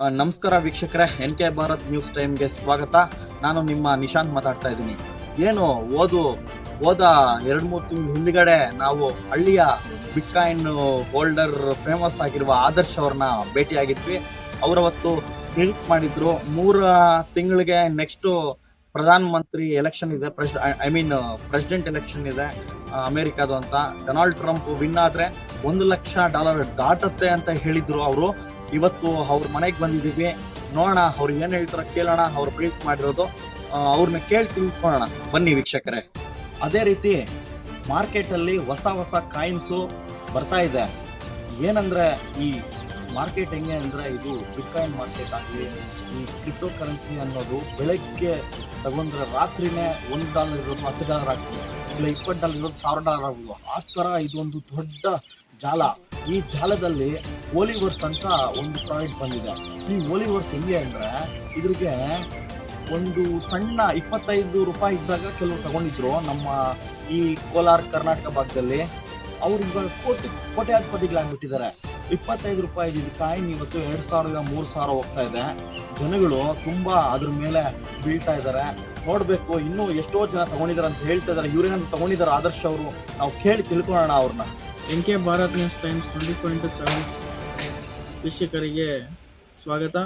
ನಮಸ್ಕಾರ ವೀಕ್ಷಕರೇ, N K Bharat news ಟೈಮ್ಗೆ ಸ್ವಾಗತ. ನಾನು ನಿಮ್ಮ ನಿಶಾಂತ್ ಮಾತಾಡ್ತಾ ಇದ್ದೀನಿ. ಏನು, ಓದು, ಹೋದ ಎರಡು ಮೂರು ತಿಂಗಳ ಹಿಂದ್ಗಡೆ ನಾವು ಹಳ್ಳಿಯ ಬಿಟ್ಕಾಯಿನ್ ಹೋಲ್ಡರ್ ಫೇಮಸ್ ಆಗಿರುವ ಆದರ್ಶ್ ಅವ್ರನ್ನ ಭೇಟಿಯಾಗಿದ್ವಿ. ಅವರವತ್ತು ಕ್ರೆಡಿಟ್ ಮಾಡಿದ್ರು. ಮೂರ ತಿಂಗಳಿಗೆ ನೆಕ್ಸ್ಟು ಪ್ರಧಾನ ಮಂತ್ರಿ ಎಲೆಕ್ಷನ್ ಇದೆ ಐ ಮೀನ್ ಪ್ರೆಸಿಡೆಂಟ್ ಎಲೆಕ್ಷನ್ ಇದೆ ಅಮೇರಿಕಾದು ಅಂತ. ಡೊನಾಲ್ಡ್ ಟ್ರಂಪ್ ವಿನ್ ಆದರೆ ಒಂದು ಲಕ್ಷ ಡಾಲರ್ ದಾಟತ್ತೆ ಅಂತ ಹೇಳಿದ್ರು ಅವರು. ಇವತ್ತು ಅವ್ರ ಮನೆಗೆ ಬಂದಿದ್ದೀವಿ. ನೋಡೋಣ, ಅವ್ರು ಏನು ಹೇಳ್ತಾರ ಕೇಳೋಣ, ಅವ್ರು ಪ್ರೀಟ್ ಮಾಡಿರೋದು. ಅವ್ರನ್ನ ಕೇಳಿ ತಿಳ್ಕೊಳ್ಳೋಣ. ಬನ್ನಿ ವೀಕ್ಷಕರೇ. ಅದೇ ರೀತಿ ಮಾರ್ಕೆಟಲ್ಲಿ ಹೊಸ ಹೊಸ ಕಾಯಿನ್ಸು ಬರ್ತಾ ಇದೆ. ಏನಂದರೆ ಈ ಮಾರ್ಕೆಟ್ ಹೆಂಗೆ ಅಂದರೆ ಇದು ಬಿಟ್ಕಾಯಿನ್ ಮಾರ್ಕೆಟ್ ಆಗಲಿ, ಈ ಕ್ರಿಪ್ಟೋ ಕರೆನ್ಸಿ ಅನ್ನೋದು ಬೆಳಗ್ಗೆ ತಗೊಂಡ್ರೆ ರಾತ್ರಿನೇ ಒಂದು ಡಾಲರ್ ಇರೋದು ಹತ್ತು ಡಾಲರ್ ಆಗ್ತದೆ. ಇಲ್ಲ, ಇಪ್ಪತ್ತು ಡಾಲರ್ ಇರೋದು ಸಾವಿರ ಡಾಲರ್ ಆಗ್ಬೋದು. ಆ ಥರ ಇದೊಂದು ದೊಡ್ಡ ಜಾಲ. ಈ ಜಾಲದಲ್ಲಿ ಓಲಿವರ್ಸ್ ಅಂತ ಒಂದು ಪ್ರಾಡಕ್ಟ್ ಬಂದಿದೆ. ಈ ಓಲಿವರ್ಸ್ ಹೆಂಗೆ ಅಂದ್ರೆ ಇದ್ರಿಗೆ ಒಂದು ಸಣ್ಣ ಇಪ್ಪತ್ತೈದು ರೂಪಾಯಿ ಇದ್ದಾಗ ಕೆಲವರು ತಗೊಂಡಿದ್ರು. ನಮ್ಮ ಈ ಕೋಲಾರ ಕರ್ನಾಟಕ ಭಾಗದಲ್ಲಿ. ಅವ್ರು ಇವಾಗ ಕೋಟಿ ಕೋಟ್ಯಾಧಿಪತಿಗಳಾಗ್ಬಿಟ್ಟಿದ್ದಾರೆ ಇಪ್ಪತ್ತೈದು ರೂಪಾಯಿ ಇದ್ದಿದ್ದ ಕಾಯಿನ್ ಇವತ್ತು ಎರಡು ಸಾವಿರದ ಮೂರು ಸಾವಿರ ಹೋಗ್ತಾ ಇದೆ. ಜನಗಳು ತುಂಬ ಅದ್ರ ಮೇಲೆ ಬೀಳ್ತಾ ಇದ್ದಾರೆ. ನೋಡಬೇಕು, ಇನ್ನೂ ಎಷ್ಟೋ ಜನ ತಗೊಂಡಿದ್ದಾರೆ ಅಂತ ಹೇಳ್ತಾ ಇದ್ದಾರೆ. ಇವ್ರೇನಾದ್ರು ತಗೊಂಡಿದ್ದಾರೆ? ಆದರ್ಶ ಅವರು. ನಾವು ಕೇಳಿ ತಿಳ್ಕೊಳ್ಳೋಣ ಅವ್ರನ್ನ. N K Bharat news times twenty four into seven. ವೀಕ್ಷಕರಿಗೆ ಸ್ವಾಗತ.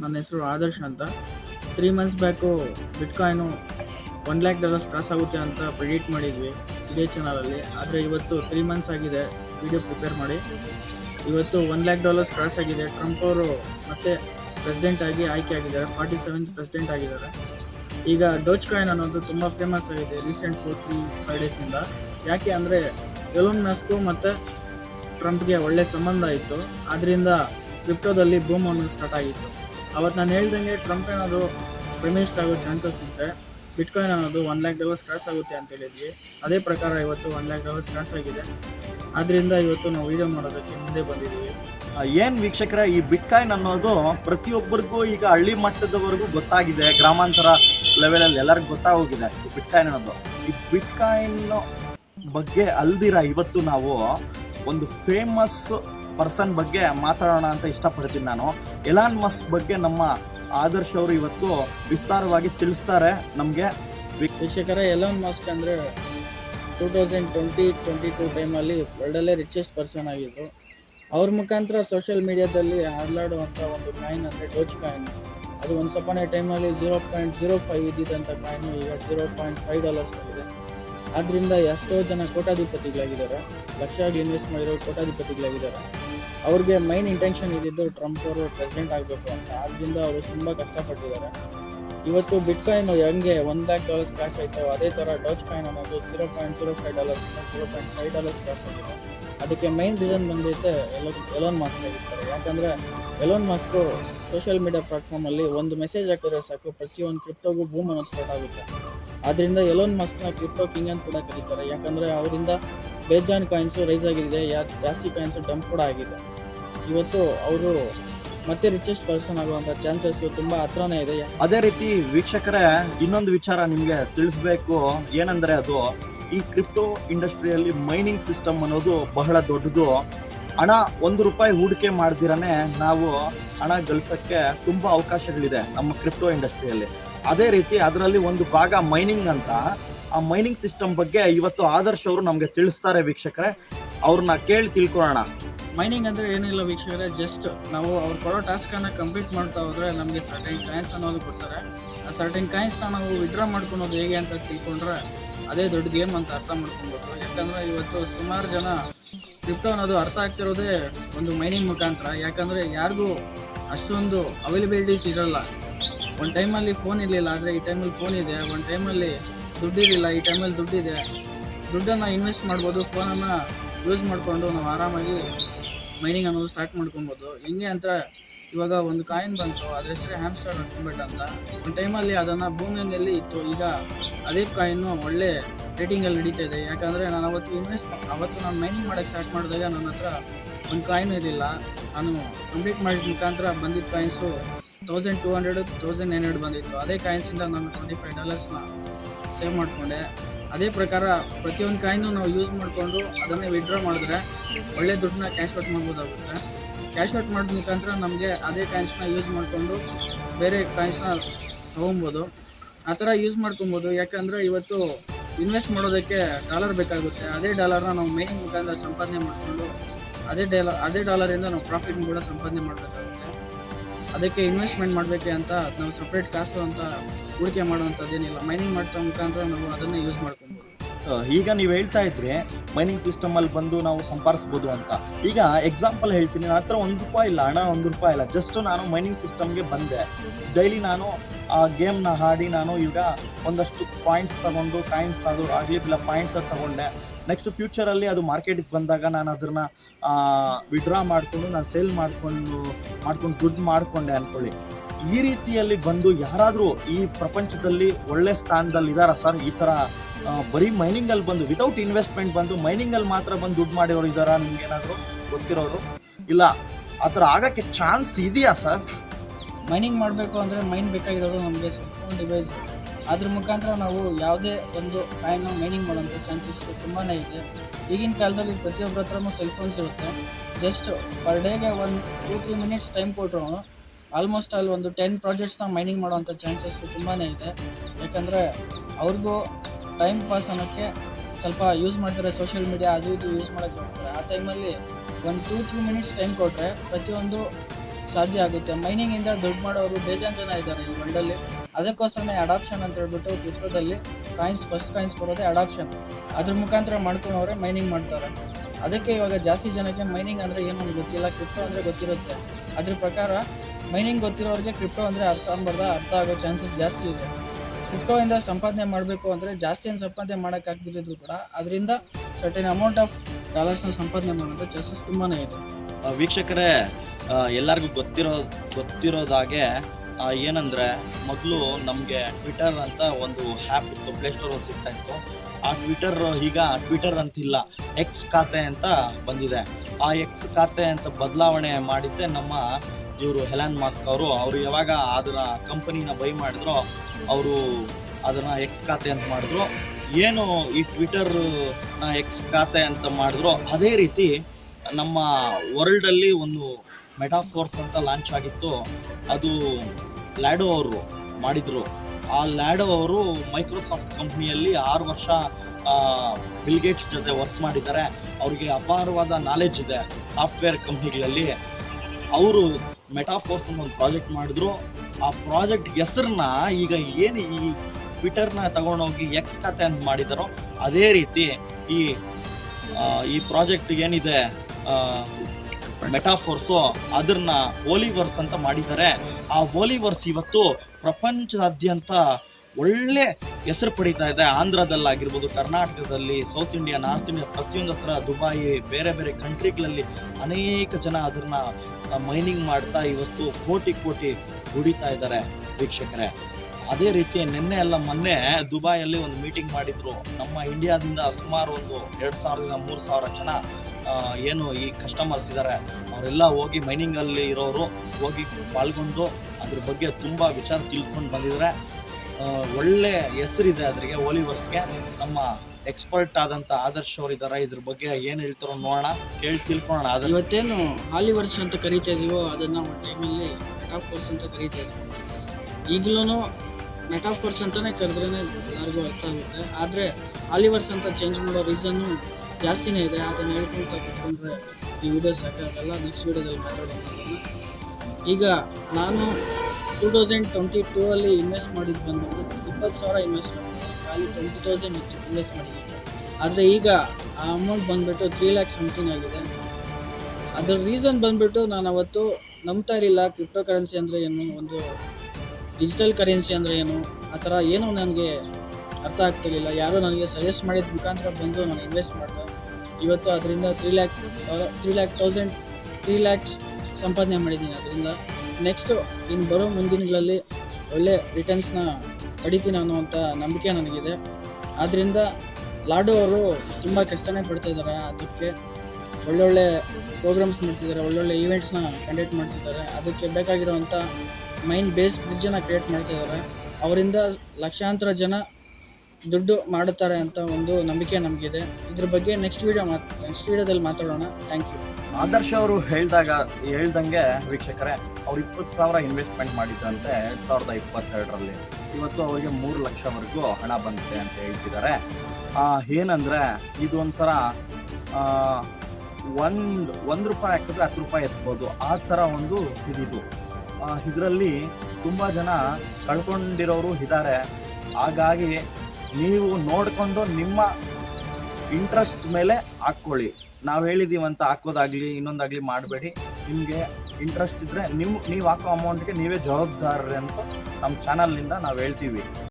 ನನ್ನ ಹೆಸರು ಆದರ್ಶ್ ಅಂತ. Three months back bitcoin one lakh dollars cross ಆಗುತ್ತೆ ಅಂತ ಪ್ರಿಡಿಕ್ಟ್ ಮಾಡಿದ್ವಿ ಇದೇ ಚಾನಲಲ್ಲಿ. ಆದರೆ ಇವತ್ತು ತ್ರೀ ಮಂತ್ಸ್ ಆಗಿದೆ ವಿಡಿಯೋ ಪ್ರಿಪೇರ್ ಮಾಡಿ. ಇವತ್ತು ಒನ್ ಲ್ಯಾಕ್ ಡಾಲರ್ಸ್ ಕ್ರಾಸ್ ಆಗಿದೆ. ಟ್ರಂಪ್ ಅವರು ಮತ್ತೆ ಪ್ರೆಸಿಡೆಂಟ್ ಆಗಿ ಆಯ್ಕೆ ಆಗಿದ್ದಾರೆ. ಫಾರ್ಟಿ ಸೆವೆಂತ್ ಪ್ರೆಸಿಡೆಂಟ್ ಆಗಿದ್ದಾರೆ. ಈಗ ಡೋಚ್ ಕಾಯಿನ್ ಅನ್ನೋದು ತುಂಬ ಫೇಮಸ್ ಆಗಿದೆ ರೀಸೆಂಟ್ ಫೋರ್, ತ್ರೀ, ಫೈವ್ ಡೇಸಿಂದ ಯಾಕೆ ಅಂದರೆ ಎಲೋನ್ ಮಸ್ಕು ಮತ್ತು ಟ್ರಂಪ್ಗೆ ಒಳ್ಳೆ ಸಂಬಂಧ ಇತ್ತು. ಆದ್ದರಿಂದ ಕ್ರಿಪ್ಟೋದಲ್ಲಿ ಬೂಮ್ ಅನ್ನೋದು ಸ್ಟಾರ್ಟ್ ಆಗಿತ್ತು. ಅವತ್ತು ನಾನು ಹೇಳ್ದಂಗೆ ಟ್ರಂಪ್ ಏನಾದರೂ ಪ್ರೈಮ್ ಆಗೋ ಚಾನ್ಸಸ್ ಇದ್ದರೆ ಬಿಟ್ಕಾಯಿನ್ ಅನ್ನೋದು ಒನ್ ಲ್ಯಾಕ್ ಡಾಲರ್ಸ್ ಕ್ರಾಸ್ ಆಗುತ್ತೆ ಅಂತ ಹೇಳಿದ್ವಿ. ಅದೇ ಪ್ರಕಾರ ಇವತ್ತು ಒನ್ ಲ್ಯಾಕ್ ಡಾಲರ್ಸ್ ಕ್ರಾಸ್ ಆಗಿದೆ. ಆದ್ದರಿಂದ ಇವತ್ತು ನಾವು ವಿಡಿಯೋ ಮಾಡೋದಕ್ಕೆ ಮುಂದೆ ಬಂದಿದ್ದೀವಿ. ಏನ್ ವೀಕ್ಷಕರ, ಈ ಬಿಟ್ಕಾಯಿನ್ ಅನ್ನೋದು ಪ್ರತಿಯೊಬ್ಬರಿಗೂ ಈಗ ಹಳ್ಳಿ ಮಟ್ಟದವರೆಗೂ ಗೊತ್ತಾಗಿದೆ. ಗ್ರಾಮಾಂತರ ಲೆವೆಲಲ್ಲಿ ಎಲ್ಲರಿಗೂ ಗೊತ್ತಾಗೋಗಿದೆ ಈ ಬಿಟ್ಕಾಯಿನ್ ಅನ್ನೋದು. ಈ ಬಿಟ್ಕಾಯಿನ್ ಬಗ್ಗೆ ಅಲ್ದಿರ ಇವತ್ತು ನಾವು ಒಂದು ಫೇಮಸ್ ಪರ್ಸನ್ ಬಗ್ಗೆ ಮಾತಾಡೋಣ ಅಂತ ಇಷ್ಟಪಡ್ತೀನಿ ನಾನು. ಎಲಾನ್ ಮಸ್ಕ್ ಬಗ್ಗೆ ನಮ್ಮ ಆದರ್ಶ್ ಅವರು ಇವತ್ತು ವಿಸ್ತಾರವಾಗಿ ತಿಳಿಸ್ತಾರೆ ನಮಗೆ. ವೀಕ್ಷಕರ ಎಲಾನ್ ಮಸ್ಕ್ ಅಂದರೆ two thousand twenty twenty two ಟೈಮಲ್ಲಿ ವರ್ಲ್ಡಲ್ಲೇ ರಿಚೆಸ್ಟ್ ಪರ್ಸನ್ ಆಗಿದ್ದು. ಅವ್ರ ಮುಖಾಂತರ ಸೋಷಿಯಲ್ ಮೀಡಿಯಾದಲ್ಲಿ ಆಡಲಾಡುವಂಥ ಒಂದು ಕಾಯಿನ್ ಅಂದರೆ ಡೋಚ್ ಕಾಯಿನ್ ಅದು ಒಂದು ಸಪನೆ ಟೈಮಲ್ಲಿ ಝೀರೋ ಪಾಯಿಂಟ್ ಜೀರೋ ಫೈವ್ ಇದ್ದಿದ್ದಂಥ ಕಾಯಿನು ಈಗ ಜೀರೋ ಪಾಯಿಂಟ್ ಫೈವ್ ಡಾಲರ್ಸ್ ಆಗಿದೆ. ಆದ್ದರಿಂದ ಎಷ್ಟೋ ಜನ ಕೋಟಾಧಿಪತಿಗಳಾಗಿದ್ದಾರೆ ಲಕ್ಷಾಗಿ ಇನ್ವೆಸ್ಟ್ ಮಾಡಿರೋ ಕೋಟಾಧಿಪತಿಗಳಾಗಿದ್ದಾರೆ ಅವ್ರಿಗೆ ಮೈನ್ ಇಂಟೆನ್ಷನ್ ಇದ್ದಿದ್ದು ಟ್ರಂಪ್ ಅವರು ಪ್ರೆಸಿಡೆಂಟ್ ಆಗಬೇಕು ಅಂತ. ಆದ್ದರಿಂದ ಅವರು ತುಂಬ ಕಷ್ಟಪಟ್ಟಿದ್ದಾರೆ. ಇವತ್ತು ಬಿಟ್ ಕಾಯಿನ್ ಹೆಂಗೆ ಒನ್ ಲ್ಯಾಕ್ ಡಾಲರ್ಸ್ ಕ್ಯಾಶ್ ಆಯಿತು ಅದೇ ಥರ ಡಾಚ್ ಕಾಯಿನ್ ಅನ್ನೋದು zero point zero five dollars zero point five dollars cash ಆಗಿದೆ. ಅದಕ್ಕೆ ಮೈನ್ ರೀಸನ್ ಬಂದೈತೆ ಎಲೋ ಎಲೋನ್ ಮಾಸ್ಕ್ ಆಗಿರ್ತಾರೆ. ಯಾಕಂದರೆ ಎಲೋನ್ ಮಾಸ್ಕು ಸೋಷಿಯಲ್ ಮೀಡಿಯಾ ಪ್ಲಾಟ್ಫಾರ್ಮಲ್ಲಿ ಒಂದು ಮೆಸೇಜ್ ಹಾಕಿದ್ರೆ ಸಾಕು, ಪ್ರತಿಯೊಂದು ಕ್ರಿಪ್ಟೋಗೂ ಬೂಮ್ ಅನ್ನೋದು ಸ್ಟಾರ್ಟ್ ಆಗುತ್ತೆ. ಆದ್ದರಿಂದ ಎಲೋನ್ ಮಸ್ಕ್ನ ಕ್ರಿಪ್ಟೋ ಕಿಂಗ್ ಅಂತ ಕೂಡ ಕರೀತಾರೆ. ಯಾಕಂದರೆ ಅವರಿಂದ ಬೇಜಾನ್ ಕಾಯಿನ್ಸು ರೈಸ್ ಆಗಿದೆ, ಯಾ, ಜಾಸ್ತಿ ಕಾಯಿನ್ಸು ಡಂಪ್ ಕೂಡ ಆಗಿದೆ. ಇವತ್ತು ಅವರು ಮತ್ತೆ ರಿಚೆಸ್ಟ್ ಪರ್ಸನ್ ಆಗುವಂಥ ಚಾನ್ಸಸ್ ತುಂಬ ಹತ್ರನೇ ಇದೆ. ಅದೇ ರೀತಿ ವೀಕ್ಷಕರೇ, ಇನ್ನೊಂದು ವಿಚಾರ ನಿಮಗೆ ತಿಳಿಸ್ಬೇಕು. ಏನಂದ್ರೆ ಅದು ಈ ಕ್ರಿಪ್ಟೋ ಇಂಡಸ್ಟ್ರಿಯಲ್ಲಿ ಮೈನಿಂಗ್ ಸಿಸ್ಟಮ್ ಅನ್ನೋದು ಬಹಳ ದೊಡ್ಡದು. ಹಣ ಒಂದು ರೂಪಾಯಿ ಹೂಡಿಕೆ ಮಾಡ್ದಿರನೇ ನಾವು ಹಣ ಗಳಿಸೋಕ್ಕೆ ತುಂಬ ಅವಕಾಶಗಳಿದೆ ನಮ್ಮ ಕ್ರಿಪ್ಟೋ ಇಂಡಸ್ಟ್ರಿಯಲ್ಲಿ. ಅದೇ ರೀತಿ ಅದರಲ್ಲಿ ಒಂದು ಭಾಗ ಮೈನಿಂಗ್ ಅಂತ. ಆ ಮೈನಿಂಗ್ ಸಿಸ್ಟಮ್ ಬಗ್ಗೆ ಇವತ್ತು ಆದರ್ಶ್ ಅವರು ನಮಗೆ ತಿಳಿಸ್ತಾರೆ ವೀಕ್ಷಕರೇ. ಅವ್ರನ್ನ ಕೇಳಿ ತಿಳ್ಕೊಳ್ಳೋಣ. ಮೈನಿಂಗ್ ಅಂದರೆ ಏನಿಲ್ಲ ವೀಕ್ಷಕರೇ ಜಸ್ಟ್ ನಾವು ಅವ್ರು ಕೊಡೋ ಟಾಸ್ಕನ್ನು ಕಂಪ್ಲೀಟ್ ಮಾಡ್ತಾ ಹೋದರೆ ನಮಗೆ ಸರ್ಟಿನ್ ಕಾಯಿನ್ಸ್ ಅನ್ನೋದು ಕೊಡ್ತಾರೆ. ಆ ಸರ್ಟಿನ್ ಕಾಯಿನ್ಸ್ನ ನಾವು ವಿಡ್ರಾ ಮಾಡ್ಕೊಳೋದು ಹೇಗೆ ಅಂತ ತಿಳ್ಕೊಂಡ್ರೆ ಅದೇ ದೊಡ್ಡ ಗೇಮ್ ಅಂತ ಅರ್ಥ ಮಾಡ್ಕೊಬೋದು. ಯಾಕಂದರೆ ಇವತ್ತು ಸುಮಾರು ಜನ ಕ್ರಿಪ್ಟೋ ಅನ್ನೋದು ಅರ್ಥ ಆಗ್ತಿರೋದೇ ಒಂದು ಮೈನಿಂಗ್ ಮುಖಾಂತರ. ಯಾಕಂದರೆ ಯಾರಿಗೂ ಅಷ್ಟೊಂದು ಅವೈಲಬಿಲಿಟೀಸ್ ಇರಲ್ಲ. ಒಂದು ಟೈಮಲ್ಲಿ ಫೋನ್ ಇರಲಿಲ್ಲ, ಆದರೆ ಈ ಟೈಮಲ್ಲಿ ಫೋನ್ ಇದೆ. ಒಂದು ಟೈಮಲ್ಲಿ ದುಡ್ಡಿರಲಿಲ್ಲ ಈ ಟೈಮಲ್ಲಿ ದುಡ್ಡಿದೆ ದುಡ್ಡನ್ನು ಇನ್ವೆಸ್ಟ್ ಮಾಡ್ಬೋದು ಫೋನನ್ನು ಯೂಸ್ ಮಾಡಿಕೊಂಡು ನಾವು ಆರಾಮಾಗಿ ಮೈನಿಂಗ್ ಅನ್ನೋದು ಸ್ಟಾರ್ಟ್ ಮಾಡ್ಕೊಬೋದು. ಹೆಂಗೆ ಅಂತ ಇವಾಗ ಒಂದು ಕಾಯಿನ್ ಬಂತು, ಅದ್ರ ಹೆಸರು ಹ್ಯಾಮ್ಸ್ಟರ್ ಸ್ಟಾರ್ ಅಂತ ಒಂದು ಟೈಮಲ್ಲಿ ಅದನ್ನು ಭೂಮಿಯಲ್ಲಿ ಇತ್ತು ಈಗ ಅದೇ ಕಾಯಿನ್ನು ಒಳ್ಳೆ ರೇಟಿಂಗಲ್ಲಿ ನಡೀತಾ ಇದೆ. ಯಾಕಂದರೆ ನಾನು ಅವತ್ತು ಇನ್ವೆಸ್ಟ್ ಅವತ್ತು ನಾನು ಮೈನಿಂಗ್ ಮಾಡೋಕ್ಕೆ ಸ್ಟಾರ್ಟ್ ಮಾಡಿದಾಗ ನನ್ನ ಹತ್ರ ಒಂದು ಕಾಯಿನ್ ಇರಲಿಲ್ಲ. ನಾನು ಕಂಪ್ಲೀಟ್ ಮಾಡಿದ ಮುಖಾಂತರ ಬಂದಿದ್ದ coins thousand two hundred thousand nine hundred ಬಂದಿತ್ತು. ಅದೇ ಕಾಯಿನ್ಸಿಂದ ನಾನು ಟ್ವೆಂಟಿ ಫೈವ್ ಡಾಲರ್ಸ್ನ ಸೇವ್ ಮಾಡಿಕೊಂಡೆ. ಅದೇ ಪ್ರಕಾರ ಪ್ರತಿಯೊಂದು ಕಾಯಿನು ನಾವು ಯೂಸ್ ಮಾಡಿಕೊಂಡು ಅದನ್ನೇ ವಿಡ್ರಾ ಮಾಡಿದ್ರೆ ಒಳ್ಳೆ ದುಡ್ಡನ್ನ ಕ್ಯಾಶ್ ಔಟ್ ಮಾಡ್ಬೋದಾಗುತ್ತೆ. ಕ್ಯಾಶ್ ಔಟ್ ಮಾಡಿದ ಮುಖಾಂತರ ನಮಗೆ ಅದೇ ಕಾಯಿನ್ಸ್ನ ಯೂಸ್ ಮಾಡಿಕೊಂಡು ಬೇರೆ ಕಾಯಿನ್ಸ್ನ ತೊಗೊಬೋದು. ಆ ಥರ ಯೂಸ್ ಮಾಡ್ಕೊಬೋದು. ಯಾಕಂದರೆ ಇವತ್ತು ಇನ್ವೆಸ್ಟ್ ಮಾಡೋದಕ್ಕೆ ಡಾಲರ್ ಬೇಕಾಗುತ್ತೆ. ಅದೇ ಡಾಲರ್ನ ನಾವು ಮೈನಿಂಗ್ ಮುಖಾಂತರ ಸಂಪಾದನೆ ಮಾಡಿಕೊಂಡು, ಅದೇ ಡಾಲರ್ ಅದೇ ಡಾಲರಿಂದ ನಾವು ಪ್ರಾಫಿಟ್ ಕೂಡ ಸಂಪಾದನೆ ಮಾಡಬೇಕಾಗುತ್ತೆ. ಅದಕ್ಕೆ ಇನ್ವೆಸ್ಟ್ಮೆಂಟ್ ಮಾಡಬೇಕೆ ಅಂತ ನಾವು ಸಪ್ರೇಟ್ ಕಾಸು ಅಂತ ಹೂಡಿಕೆ ಮಾಡುವಂಥದ್ದೇನಿಲ್ಲ. ಮೈನಿಂಗ್ ಮಾಡ್ತಾ ಮುಖಾಂತರ ನಾವು ಅದನ್ನು ಯೂಸ್ ಮಾಡ್ಕೊಬೋದು ಈಗ ನೀವು ಹೇಳ್ತಾ ಇದ್ರೆ ಮೈನಿಂಗ್ ಸಿಸ್ಟಮ್ ಅಲ್ಲಿ ಬಂದು ನಾವು ಸಂಪಾದಿಸ್ಬೋದು ಅಂತ. ಈಗ ಎಕ್ಸಾಂಪಲ್ ಹೇಳ್ತೀನಿ. ಹತ್ರ ಒಂದು ರೂಪಾಯಿ ಇಲ್ಲ, ಹಣ ಒಂದು ರೂಪಾಯಿ ಇಲ್ಲ. ಜಸ್ಟ್ ನಾನು ಮೈನಿಂಗ್ ಸಿಸ್ಟಮ್ಗೆ ಬಂದೆ. ಡೈಲಿ ನಾನು ಆ ಗೇಮ್ನ ಆಡಿ ನಾನು ಈಗ ಒಂದಷ್ಟು ಪಾಯಿಂಟ್ಸ್ ತಗೊಂಡು ಕಾಯಿನ್ಸ್ ಅದು ಆಗಲಿ ಇಲ್ಲ ಪಾಯಿಂಟ್ಸ್ ಅದು ತಗೊಂಡೆ. ನೆಕ್ಸ್ಟ್ ಫ್ಯೂಚರಲ್ಲಿ ಅದು ಮಾರ್ಕೆಟಿಗೆ ಬಂದಾಗ ನಾನು ಅದನ್ನ ವಿಡ್ರಾ ಮಾಡಿಕೊಂಡು, ನಾನು ಸೇಲ್ ಮಾಡಿಕೊಂಡು, ಮಾಡ್ಕೊಂಡು ದುಡ್ಡು ಮಾಡಿಕೊಂಡೆ ಅಂದ್ಕೊಳ್ಳಿ ಈ ರೀತಿಯಲ್ಲಿ ಬಂದು ಯಾರಾದರೂ ಈ ಪ್ರಪಂಚದಲ್ಲಿ ಒಳ್ಳೆ ಸ್ಥಾನದಲ್ಲಿ ಇದ್ದಾರಾ ಸರ್? ಈ ಥರ ಬರೀ ಮೈನಿಂಗಲ್ಲಿ ಬಂದು ವಿತೌಟ್ ಇನ್ವೆಸ್ಟ್ಮೆಂಟ್ ಬಂದು ಮೈನಿಂಗಲ್ಲಿ ಮಾತ್ರ ಬಂದು ದುಡ್ಡು ಮಾಡಿರೋರು ಇದ್ದಾರಾ ನಿಮ್ಗೆ ಏನಾದರೂ ಗೊತ್ತಿರೋರು? ಇಲ್ಲ, ಆ ಥರ ಆಗೋಕ್ಕೆ ಚಾನ್ಸ್ ಇದೆಯಾ ಸರ್? ಮೈನಿಂಗ್ ಮಾಡಬೇಕು ಅಂದರೆ ಮೈನ್ ಬೇಕಾಗಿರೋದು ನಮಗೆ ಫೋನ್ ಡಿವೈಸ್ ಅದ್ರ ಮುಖಾಂತರ ನಾವು ಯಾವುದೇ ಒಂದು ಕಾಯಿನ ಮೈನಿಂಗ್ ಮಾಡುವಂಥ ಚಾನ್ಸಸ್ ತುಂಬಾ ಇದೆ. ಈಗಿನ ಕಾಲದಲ್ಲಿ ಪ್ರತಿಯೊಬ್ಬರ ಹತ್ರನೂ ಸೆಲ್ಫೋನ್ಸ್ ಇರುತ್ತೆ. ಜಸ್ಟ್ ಪರ್ ಡೇಗೆ ಒಂದು ಟೂ ತ್ರೀ ಮಿನಿಟ್ಸ್ ಟೈಮ್ ಕೊಟ್ಟರು ಆಲ್ಮೋಸ್ಟ್ ಅಲ್ಲಿ ಒಂದು ಟೆನ್ ಪ್ರಾಜೆಕ್ಟ್ಸ್ನ ಮೈನಿಂಗ್ ಮಾಡುವಂಥ ಚಾನ್ಸಸ್ ತುಂಬಾ ಇದೆ. ಯಾಕಂದರೆ ಅವ್ರಿಗೂ ಟೈಮ್ ಪಾಸ್ ಅನ್ನೋಕ್ಕೆ ಸ್ವಲ್ಪ ಯೂಸ್ ಮಾಡ್ತಾರೆ ಸೋಷಿಯಲ್ ಮೀಡಿಯಾ ಅದು ಇದು ಯೂಸ್ ಮಾಡೋಕ್ಕೆ ಹೋಗ್ತಾರೆ. ಆ ಟೈಮಲ್ಲಿ ಒಂದು ಟೂ ತ್ರೀ ಮಿನಿಟ್ಸ್ ಟೈಮ್ ಕೊಟ್ಟರೆ ಪ್ರತಿಯೊಂದು ಸಾಧ್ಯ ಆಗುತ್ತೆ. ಮೈನಿಂಗಿಂದ ದುಡ್ಡು ಮಾಡೋರು ಬೇಜಾನ್ ಜನ ಇದ್ದಾರೆ ಈ ವರ್ಲ್ಡಲ್ಲಿ ಅದಕ್ಕೋಸ್ಕರನೇ ಅಡಾಪ್ಷನ್ ಅಂತ ಹೇಳ್ಬಿಟ್ಟು ಕ್ರಿಪ್ಟೋದಲ್ಲಿ ಕಾಯಿನ್ಸ್ ಫಸ್ಟ್ ಕಾಯಿನ್ಸ್ ಬರೋದೇ ಅಡಾಪ್ಷನ್ ಅದ್ರ ಮುಖಾಂತರ ಮಾಡ್ಕೊಂಡವ್ರೆ ಮೈನಿಂಗ್ ಮಾಡ್ತಾರೆ. ಅದಕ್ಕೆ ಇವಾಗ ಜಾಸ್ತಿ ಜನಕ್ಕೆ ಮೈನಿಂಗ್ ಅಂದರೆ ಏನು ಗೊತ್ತಿಲ್ಲ ಕ್ರಿಪ್ಟೋ ಅಂದರೆ ಗೊತ್ತಿರುತ್ತೆ. ಅದ್ರ ಪ್ರಕಾರ ಮೈನಿಂಗ್ ಗೊತ್ತಿರೋರಿಗೆ ಕ್ರಿಪ್ಟೋ ಅಂದರೆ ಅರ್ಥ ಅಂಬರ್ದ ಅರ್ಥ ಆಗೋ ಚಾನ್ಸಸ್ ಜಾಸ್ತಿ ಇದೆ. ಕ್ರಿಪ್ಟೋಯಿಂದ ಸಂಪಾದನೆ ಮಾಡಬೇಕು ಅಂದರೆ ಜಾಸ್ತಿ ಏನು ಸಂಪಾದನೆ ಮಾಡೋಕ್ಕಾಗ್ದಿರಿದ್ರು ಕೂಡ ಅದರಿಂದ ಸರ್ಟೆನ್ ಅಮೌಂಟ್ ಆಫ್ ಡಾಲರ್ಸ್ನ ಸಂಪಾದನೆ ಮಾಡುವಂತ ಚಾನ್ಸಸ್ ತುಂಬಾ ಇದೆ. ವೀಕ್ಷಕರೇ ಎಲ್ಲರಿಗೂ ಗೊತ್ತಿರೋ ಗೊತ್ತಿರೋದಾಗೆ ಏನಂದರೆ ಮೊದಲು ನಮಗೆ ಟ್ವಿಟರ್ ಅಂತ ಒಂದು ಆ್ಯಪ್ ಇತ್ತು ಪ್ಲೇಸ್ಟೋರ್ ಒಂದು ಸಿಗ್ತಾ ಇತ್ತು. ಆ ಟ್ವಿಟರ್ ಈಗ ಟ್ವಿಟರ್ ಅಂತಿಲ್ಲ ಎಕ್ಸ್ ಖಾತೆ ಅಂತ ಬಂದಿದೆ. ಆ ಎಕ್ಸ್ ಖಾತೆ ಅಂತ ಬದಲಾವಣೆ ಮಾಡಿದ್ದೆ ನಮ್ಮ ಇವರು ಹೆಲಾನ್ ಮಾಸ್ಕ್ ಅವರು. ಅವರು ಯಾವಾಗ ಅದರ ಕಂಪನಿನ ಬೈ ಮಾಡಿದ್ರೋ, ಅವರು ಅದನ್ನು ಎಕ್ಸ್ ಖಾತೆ ಅಂತ ಮಾಡಿದ್ರು. ಏನು ಈ ಟ್ವಿಟರ್ ಎಕ್ಸ್ ಖಾತೆ ಅಂತ ಮಾಡಿದ್ರು, ಅದೇ ರೀತಿ ನಮ್ಮ ವರ್ಲ್ಡಲ್ಲಿ ಒಂದು ಮೆಟಾಫೋರ್ಸ್ ಅಂತ ಲಾಂಚ್ ಆಗಿತ್ತು. ಅದು ಲ್ಯಾಡೋ ಅವರು ಮಾಡಿದರು. ಆ ಲ್ಯಾಡೋ ಅವರು ಮೈಕ್ರೋಸಾಫ್ಟ್ ಕಂಪ್ನಿಯಲ್ಲಿ ಆರು ವರ್ಷ ಬಿಲ್ಗೇಟ್ಸ್ ಜೊತೆ ವರ್ಕ್ ಮಾಡಿದ್ದಾರೆ. ಅವ್ರಿಗೆ ಅಪಾರವಾದ ನಾಲೆಜ್ ಇದೆ ಸಾಫ್ಟ್ವೇರ್ ಕಂಪ್ನಿಗಳಲ್ಲಿ ಅವರು ಮೆಟಾಫೋರ್ಸ್ ಅನ್ನೋ ಒಂದು ಪ್ರಾಜೆಕ್ಟ್ ಮಾಡಿದ್ರು. ಆ ಪ್ರಾಜೆಕ್ಟ್ ಹೆಸರನ್ನ ಈಗ ಏನು ಈ ಟ್ವಿಟರ್ನ ತಗೊಂಡೋಗಿ ಎಕ್ಸ್ ಖಾತೆ ಅಂತ ಮಾಡಿದಾರೋ, ಅದೇ ರೀತಿ ಈ ಈ ಪ್ರಾಜೆಕ್ಟ್ ಏನಿದೆ ಮೆಟಾಫೋರ್ಸು, ಅದನ್ನ ಓಲಿವರ್ಸ್ ಅಂತ ಮಾಡಿದ್ದಾರೆ. ಆ ಓಲಿವರ್ಸ್ ಇವತ್ತು ಪ್ರಪಂಚದಾದ್ಯಂತ ಒಳ್ಳೆ ಹೆಸರು ಪಡೀತಾ ಇದೆ. ಆಂಧ್ರದಲ್ಲಾಗಿರ್ಬೋದು, ಕರ್ನಾಟಕದಲ್ಲಿ, ಸೌತ್ ಇಂಡಿಯಾ, ನಾರ್ತ್ ಇಂಡಿಯಾ, ಪ್ರತಿಯೊಂದು ಹತ್ರ ದುಬಾಯಿ, ಬೇರೆ ಬೇರೆ ಕಂಟ್ರಿಗಳಲ್ಲಿ ಅನೇಕ ಜನ ಅದನ್ನ ಮೈನಿಂಗ್ ಮಾಡ್ತಾ ಇವತ್ತು ಕೋಟಿ ಕೋಟಿ ದುಡಿತಾ ಇದ್ದಾರೆ ವೀಕ್ಷಕರೇ. ಅದೇ ರೀತಿ ನಿನ್ನೆ ಎಲ್ಲ ಮೊನ್ನೆ ದುಬಾಯಲ್ಲಿ ಒಂದು ಮೀಟಿಂಗ್ ಮಾಡಿದ್ರು. ನಮ್ಮ ಇಂಡಿಯಾದಿಂದ ಸುಮಾರು ಒಂದು ಎರಡು ಸಾವಿರದಿಂದ ಮೂರು ಸಾವಿರ ಜನ ಏನು ಈ ಕಸ್ಟಮರ್ಸ್ ಇದ್ದಾರೆ ಅವರೆಲ್ಲ ಹೋಗಿ ಮೈನಿಂಗಲ್ಲಿ ಇರೋರು ಹೋಗಿ ಪಾಲ್ಗೊಂಡು ಅದ್ರ ಬಗ್ಗೆ ತುಂಬ ವಿಚಾರ ತಿಳ್ಕೊಂಡು ಬಂದಿದ್ದಾರೆ ಒಳ್ಳೆ ಹೆಸರಿದೆ ಅದ್ರಿಗೆ ಓಲಿವರ್ಸ್ಗೆ ನಮ್ಮ ಎಕ್ಸ್ಪರ್ಟ್ ಆದಂಥ ಆದರ್ಶ್ ಅವರು ಇದ್ದಾರೆ ಇದ್ರ ಬಗ್ಗೆ ಏನು ಹೇಳ್ತಾರೋ ನೋಡೋಣ. ಕೇಳಿ ತಿಳ್ಕೊಳ್ಳೋಣ ಅದು ಇವತ್ತೇನು ಆಲಿವರ್ಸ್ ಅಂತ ಕರಿತಾ ಇದೀವೋ, ಅದನ್ನು ಒಂದು ಟೈಮಲ್ಲಿ ಮೆಟಾಫೋರ್ಸ್ ಅಂತ ಕರಿತಾ ಇದ್ವಿ. ಈಗಲೂ ಮೆಟಾಫೋರ್ಸ್ ಅಂತಲೇ ಕರೆದ್ರೇ ಯಾರಿಗೂ ಅರ್ಥ ಆಗುತ್ತೆ. ಆದರೆ ಆಲಿವರ್ಸ್ ಅಂತ ಚೇಂಜ್ ಮಾಡೋ ರೀಸನ್ನು ಜಾಸ್ತಿನೇ ಇದೆ, ಅದನ್ನು ಹೇಳ್ಕೊಳ್ತಾ ಕೂತ್ಕೊಂಡ್ರೆ ಈ ವಿಡಿಯೋ ಸಾಕಾಗಲ್ಲ ನೆಕ್ಸ್ಟ್ ವಿಡಿಯೋದಲ್ಲಿ ಮಾತಾಡೋಣ ಈಗ ನಾನು ಟೂ ತೌಸಂಡ್ ಟ್ವೆಂಟಿ ಟೂ ಅಲ್ಲಿ ಇನ್ವೆಸ್ಟ್ ಮಾಡಿದ್ದು ಬಂದ್ಬಿಟ್ಟು ಇಪ್ಪತ್ತು ಸಾವಿರ ಇನ್ವೆಸ್ಟ್ ಮಾಡಿದ್ದೆ. ಖಾಲಿ ಟ್ವೆಂಟಿ ತೌಸಂಡ್ ಇನ್ವೆಸ್ಟ್ ಮಾಡಿದ್ದೆ. ಆದರೆ ಈಗ ಆ ಅಮೌಂಟ್ ಬಂದ್ಬಿಟ್ಟು ತ್ರೀ ಲ್ಯಾಕ್ ಸಮಥಿಂಗ್ ಆಗಿದೆ. ಅದರ ರೀಸನ್ ಬಂದುಬಿಟ್ಟು ನಾನು ಅವತ್ತು ನಂಬ್ತಾ ಇರಲಿಲ್ಲ ಕ್ರಿಪ್ಟೋ ಕರೆನ್ಸಿ ಅಂದರೆ ಏನು, ಒಂದು ಡಿಜಿಟಲ್ ಕರೆನ್ಸಿ ಅಂದರೆ ಏನು, ಆ ಥರ ಏನೂ ನನಗೆ ಅರ್ಥ ಆಗ್ತಿರಲಿಲ್ಲ. ಯಾರೋ ನನಗೆ ಸಜೆಸ್ಟ್ ಮಾಡಿದ ಮುಖಾಂತರ ಬಂದು ನಾನು ಇನ್ವೆಸ್ಟ್ ಮಾಡಿದೆ. ಇವತ್ತು ಅದರಿಂದ three lakh three lakh thousand three lakhs ಸಂಪಾದನೆ ಮಾಡಿದ್ದೀನಿ. ಅದರಿಂದ ನೆಕ್ಸ್ಟು ಇನ್ನು ಬರೋ ಮುಂದಿನಗಳಲ್ಲಿ ಒಳ್ಳೆ ರಿಟರ್ನ್ಸ್ನ ಪಡಿತೀನಿ ಅನ್ನುವಂಥ ನಂಬಿಕೆ ನನಗಿದೆ. ಆದ್ದರಿಂದ ಲಾಡು ಅವರು ತುಂಬ ಕಷ್ಟನೇ ಪಡ್ತಾ ಇದ್ದಾರೆ. ಅದಕ್ಕೆ ಒಳ್ಳೊಳ್ಳೆ ಪ್ರೋಗ್ರಾಮ್ಸ್ ಮಾಡ್ತಿದ್ದಾರೆ, ಒಳ್ಳೊಳ್ಳೆ ಈವೆಂಟ್ಸ್ನ ಕಂಡಕ್ಟ್ ಮಾಡ್ತಿದ್ದಾರೆ. ಅದಕ್ಕೆ ಬೇಕಾಗಿರುವಂಥ ಮೈನ್ ಬೇಸ್ ಬ್ರಿಡ್ಜನ್ನು ಕ್ರಿಯೇಟ್ ಮಾಡ್ತಿದ್ದಾರೆ ಅವರಿಂದ ಲಕ್ಷಾಂತರ ಜನ ದುಡ್ಡು ಮಾಡುತ್ತಾರೆ ಅಂತ ಒಂದು ನಂಬಿಕೆ ನಮಗಿದೆ. ಇದ್ರ ಬಗ್ಗೆ ನೆಕ್ಸ್ಟ್ ವೀಡಿಯೋ ಮಾತು ನೆಕ್ಸ್ಟ್ ವೀಡಿಯೋದಲ್ಲಿ ಮಾತಾಡೋಣ. ಥ್ಯಾಂಕ್ ಯು ಆದರ್ಶ ಅವರು ಹೇಳಿದಾಗ, ಹೇಳ್ದಂಗೆ ವೀಕ್ಷಕರೇ, ಅವ್ರು ಇಪ್ಪತ್ತು ಸಾವಿರ ಇನ್ವೆಸ್ಟ್ಮೆಂಟ್ ಮಾಡಿದ್ರಂತೆ ಎರಡು ಸಾವಿರದ ಇಪ್ಪತ್ತೆರಡರಲ್ಲಿ. ಇವತ್ತು ಅವರಿಗೆ ಮೂರು ಲಕ್ಷವರೆಗೂ ಹಣ ಬಂದಿದೆ ಅಂತ ಹೇಳ್ತಿದ್ದಾರೆ. ಏನಂದರೆ ಏನಂದ್ರೆ ಇದು ಒಂಥರ ಒಂದು ಒಂದು ರೂಪಾಯಿ ಹಾಕಿದ್ರೆ ಹತ್ತು ರೂಪಾಯಿ ಎತ್ಬೋದು. ಆ ಥರ ಒಂದು ಇದಿದು. ಇದರಲ್ಲಿ ತುಂಬ ಜನ ಕಳ್ಕೊಂಡಿರೋರು ಇದ್ದಾರೆ. ಹಾಗಾಗಿ ನೀವು ನೋಡಿಕೊಂಡು ನಿಮ್ಮ ಇಂಟ್ರೆಸ್ಟ್ ಮೇಲೆ ಹಾಕ್ಕೊಳ್ಳಿ. ನಾವು ಹೇಳಿದೀವಂತ ಹಾಕೋದಾಗ್ಲಿ, ಇನ್ನೊಂದಾಗ್ಲಿ ಮಾಡಬೇಡಿ. ನಿಮಗೆ ಇಂಟ್ರೆಸ್ಟ್ ಇದ್ದರೆ ನಿಮ್ಮ ನೀವು ಹಾಕೋ ಅಮೌಂಟ್ಗೆ ನೀವೇ ಜವಾಬ್ದಾರರು ಅಂತ ನಮ್ಮ ಚಾನಲ್ನಿಂದ ನಾವು ಹೇಳ್ತೀವಿ.